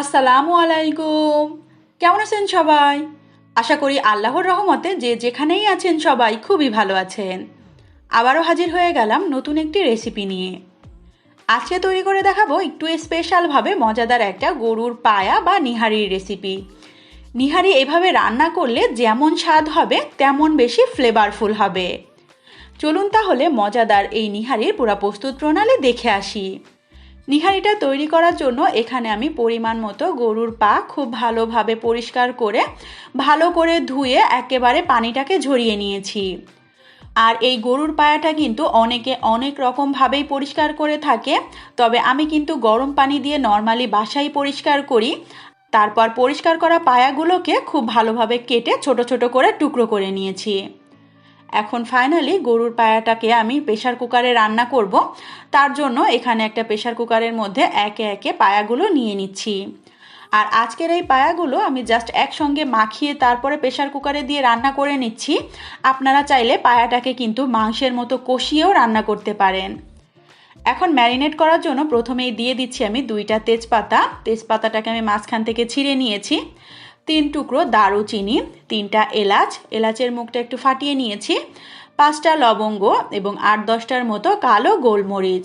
আসসালামু আলাইকুম। কেমন আছেন সবাই? আশা করি আল্লাহর রহমতে যে যেখানেই আছেন সবাই খুবই ভালো আছেন। আবারও হাজির হয়ে গেলাম নতুন একটি রেসিপি নিয়ে। আজকে তৈরি করে দেখাবো একটু স্পেশালভাবে মজাদার একটা গরুর পায়া বা নিহারির রেসিপি। নিহারি এভাবে রান্না করলে যেমন স্বাদ হবে, তেমন বেশি ফ্লেভারফুল হবে। চলুন তাহলে মজাদার এই নিহারির পুরা প্রস্তুত প্রণালী দেখে আসি। নিহারিটা তৈরি করার জন্য এখানে আমি পরিমাণ মতো গরুর পা খুব ভালোভাবে পরিষ্কার করে, ভালো করে ধুয়ে একেবারে পানিটাকে ঝরিয়ে নিয়েছি। আর এই গরুর পায়াটা কিন্তু অনেকে অনেক রকমভাবেই পরিষ্কার করে থাকে, তবে আমি কিন্তু গরম পানি দিয়ে নর্মালি বাসায় পরিষ্কার করি। তারপর পরিষ্কার করা পায়াগুলোকে খুব ভালোভাবে কেটে ছোট ছোট করে টুকরো করে নিয়েছি। এখন ফাইনালি গরুর পায়াটাকে আমি প্রেশার কুকারে রান্না করব। তার জন্য এখানে একটা প্রেশার কুকারের মধ্যে একে একে পায়াগুলো নিয়ে নিচ্ছি। আর আজকের এই পায়াগুলো আমি জাস্ট একসঙ্গে মাখিয়ে তারপরে প্রেশার কুকারে দিয়ে রান্না করে নিচ্ছি। আপনারা চাইলে পায়াটাকে কিন্তু মাংসের মতো কষিয়েও রান্না করতে পারেন। এখন ম্যারিনেট করার জন্য প্রথমেই দিয়ে দিচ্ছি আমি দুইটা তেজপাতা। তেজপাতাটাকে আমি মাঝখান থেকে ছিঁড়ে নিয়েছি। তিন টুকরো দারুচিনি, তিনটা এলাচ, এলাচের মুখটা একটু ফাটিয়ে নিয়েছি, পাঁচটা লবঙ্গ এবং আট দশটার মতো কালো গোলমরিচ।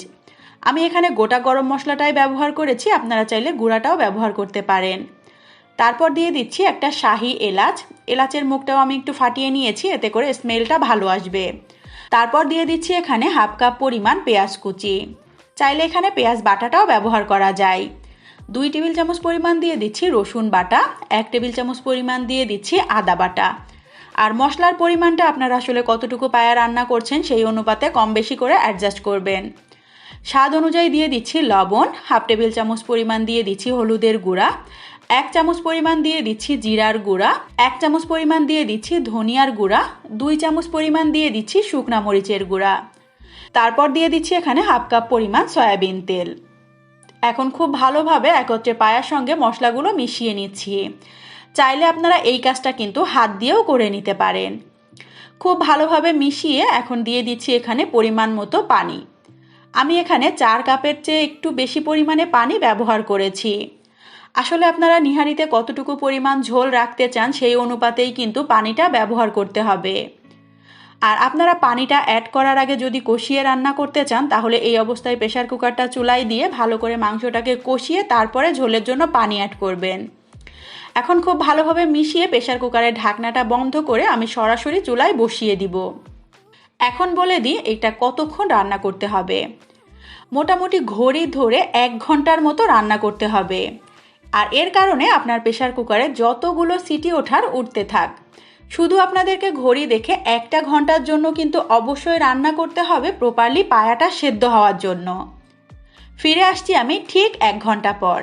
আমি এখানে গোটা গরম মশলাটাই ব্যবহার করেছি, আপনারা চাইলে গুঁড়াটাও ব্যবহার করতে পারেন। তারপর দিয়ে দিচ্ছি একটা শাহি এলাচ, এলাচের মুখটাও আমি একটু ফাটিয়ে নিয়েছি, এতে করে স্মেলটা ভালো আসবে। তারপর দিয়ে দিচ্ছি এখানে হাফ কাপ পরিমাণ পেঁয়াজ কুচি। চাইলে এখানে পেঁয়াজ বাটাটাও ব্যবহার করা যায়। দুই টেবিল চামচ পরিমাণ দিয়ে দিচ্ছি রসুন বাটা, এক টেবিল চামচ পরিমাণ দিয়ে দিচ্ছি আদা বাটা। আর মশলার পরিমাণটা আপনারা আসলে কতটুকু পায়া রান্না করছেন সেই অনুপাতে কম বেশি করে অ্যাডজাস্ট করবেন। স্বাদ অনুযায়ী দিয়ে দিচ্ছি লবণ, হাফ টেবিল চামচ পরিমাণ দিয়ে দিচ্ছি হলুদের গুঁড়া, এক চামচ পরিমাণ দিয়ে দিচ্ছি জিরার গুঁড়া, এক চামচ পরিমাণ দিয়ে দিচ্ছি ধনিয়ার গুঁড়া, দুই চামচ পরিমাণ দিয়ে দিচ্ছি শুকনা মরিচের গুঁড়া। তারপর দিয়ে দিচ্ছি এখানে হাফ কাপ পরিমাণ সয়াবিন তেল। এখন খুব ভালোভাবে একত্রে পায়ার সঙ্গে মশলাগুলো মিশিয়ে নিচ্ছি। চাইলে আপনারা এই কাজটা কিন্তু হাত দিয়েও করে নিতে পারেন। খুব ভালোভাবে মিশিয়ে এখন দিয়ে দিচ্ছি এখানে পরিমাণ মতো পানি। আমি এখানে চার কাপের চেয়ে একটু বেশি পরিমাণে পানি ব্যবহার করেছি। আসলে আপনারা নিহারিতে কতটুকু পরিমাণ ঝোল রাখতে চান সেই অনুপাতেই কিন্তু পানিটা ব্যবহার করতে হবে। আর আপনারা পানিটা অ্যাড করার আগে যদি কষিয়ে রান্না করতে চান, তাহলে এই অবস্থায় প্রেশার কুকারটা চুলায় দিয়ে ভালো করে মাংসটাকে কষিয়ে তারপরে ঝোলের জন্য পানি অ্যাড করবেন। এখন খুব ভালোভাবে মিশিয়ে প্রেশার কুকারের ঢাকনাটা বন্ধ করে আমি সরাসরি চুলায় বসিয়ে দিব। এখন বলে দিই, এটা কতক্ষণ রান্না করতে হবে। মোটামুটি ঘড়ি ধরে এক ঘণ্টার মতো রান্না করতে হবে। আর এর কারণে আপনার প্রেশার কুকারে যতগুলো সিটি ওঠার উঠতে থাক শুধু আপনাদেরকে ঘড়ি দেখে একটা ঘণ্টার জন্য কিন্তু অবশ্যই রান্না করতে হবে প্রপারলি পায়াটা সেদ্ধ হওয়ার জন্য। ফিরে আসছি আমি ঠিক এক ঘণ্টা পর।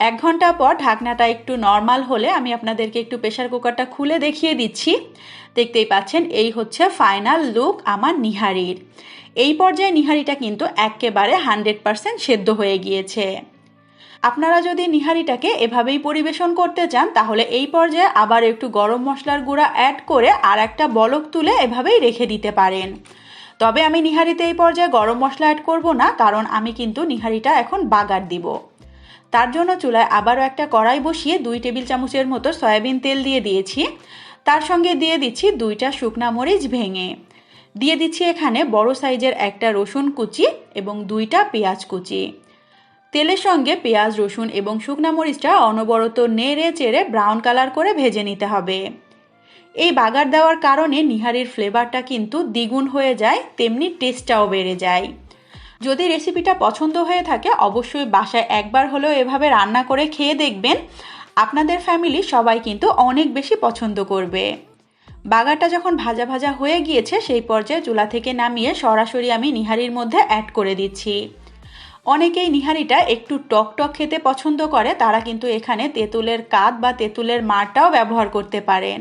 এক ঘণ্টা পর ঢাকনাটা একটু নর্মাল হলে আমি আপনাদেরকে একটু প্রেশার কুকারটা খুলে দেখিয়ে দিচ্ছি। দেখতেই পাচ্ছেন এই হচ্ছে ফাইনাল লুক আমার নিহারির। এই পর্যায়ে নিহারিটা কিন্তু একেবারে হান্ড্রেড পারসেন্ট সেদ্ধ হয়ে গিয়েছে। আপনারা যদি নিহারিটাকে এভাবেই পরিবেশন করতে চান, তাহলে এই পর্যায়ে আবার একটু গরম মশলার গুঁড়া অ্যাড করে আর একটা বলক তুলে এভাবেই রেখে দিতে পারেন। তবে আমি নিহারিতে এই পর্যায়ে গরম মশলা অ্যাড করব না, কারণ আমি কিন্তু নিহারিটা এখন বাগার দিব। তার জন্য চুলায় আবারও একটা কড়াই বসিয়ে দুই টেবিল চামচের মতো সয়াবিন তেল দিয়ে দিয়েছি। তার সঙ্গে দিয়ে দিচ্ছি দুইটা শুকনা মরিচ ভেঙে। দিয়ে দিচ্ছি এখানে বড় সাইজের একটা রসুন কুচি এবং দুইটা পেঁয়াজ কুচি। তেলের সঙ্গে পেঁয়াজ, রসুন এবং শুকনা মরিচটা অনবরত নেড়ে চেড়ে ব্রাউন কালার করে ভেজে নিতে হবে। এই বাগার দেওয়ার কারণে নিহারির ফ্লেভারটা কিন্তু দ্বিগুণ হয়ে যায়, তেমনি টেস্টটাও বেড়ে যায়। যদি রেসিপিটা পছন্দ হয়ে থাকে, অবশ্যই বাসায় একবার হলেও এভাবে রান্না করে খেয়ে দেখবেন। আপনাদের ফ্যামিলি সবাই কিন্তু অনেক বেশি পছন্দ করবে। বাগারটা যখন ভাজা ভাজা হয়ে গিয়েছে, সেই পর্যায়ে চুলা থেকে নামিয়ে সরাসরি আমি নিহারির মধ্যে অ্যাড করে দিচ্ছি। অনেকেই নিহারিটা একটু টক টক খেতে পছন্দ করে, তারা কিন্তু এখানে তেঁতুলের কাত বা তেঁতুলের মারটাও ব্যবহার করতে পারেন।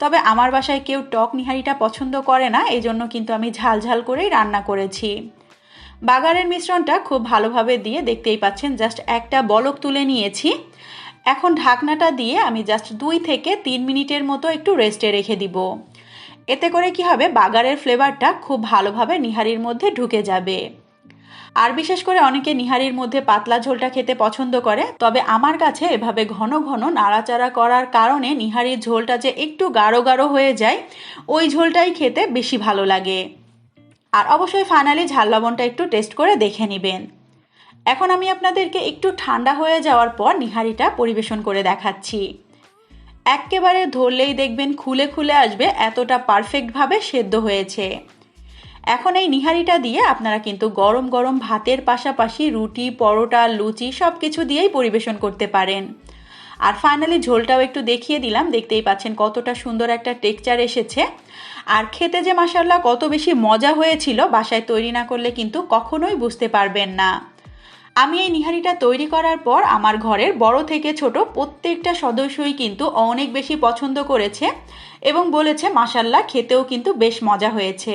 তবে আমার বাসায় কেউ টক নিহারিটা পছন্দ করে না এই জন্য কিন্তু আমি ঝাল ঝাল করেই রান্না করেছি। বাগারের মিশ্রণটা খুব ভালোভাবে দিয়ে দেখতেই পাচ্ছেন, জাস্ট একটা বলক তুলে নিয়েছি। এখন ঢাকনাটা দিয়ে আমি জাস্ট দুই থেকে তিন মিনিটের মতো একটু রেস্টে রেখে দিব। এতে করে কি হবে, বাগারের ফ্লেভারটা খুব ভালোভাবে নিহারির মধ্যে ঢুকে যাবে। আর বিশেষ করে অনেকে নিহারির মধ্যে পাতলা ঝোলটা খেতে পছন্দ করে, তবে আমার কাছে এভাবে ঘন ঘন নাড়াচাড়া করার কারণে নিহারির ঝোলটা যে একটু গাঢ় গাঢ় হয়ে যায়, ওই ঝোলটাই খেতে বেশি ভালো লাগে। আর অবশ্যই ফাইনালি ঝাল লবণটা একটু টেস্ট করে দেখে নেবেন। এখন আমি আপনাদেরকে একটু ঠান্ডা হয়ে যাওয়ার পর নিহারিটা পরিবেশন করে দেখাচ্ছি। একেবারে ধরলেই দেখবেন খুলে খুলে আসবে, এতটা পারফেক্টভাবে সেদ্ধ হয়েছে। এখন এই নিহারিটা দিয়ে আপনারা কিন্তু গরম গরম ভাতের পাশাপাশি রুটি, পরোটা, লুচি সব কিছু দিয়েই পরিবেশন করতে পারেন। আর ফাইনালি ঝোলটাও একটু দেখিয়ে দিলাম, দেখতেই পাচ্ছেন কতটা সুন্দর একটা টেক্সচার এসেছে। আর খেতে যে মাসাল্লাহ কত বেশি মজা হয়েছিল, বাসায় তৈরি না করলে কিন্তু কখনোই বুঝতে পারবেন না। আমি এই নিহারিটা তৈরি করার পর আমার ঘরের বড় থেকে ছোট প্রত্যেকটা সদস্যই কিন্তু অনেক বেশি পছন্দ করেছে এবং বলেছে মাসাল্লাহ খেতেও কিন্তু বেশ মজা হয়েছে।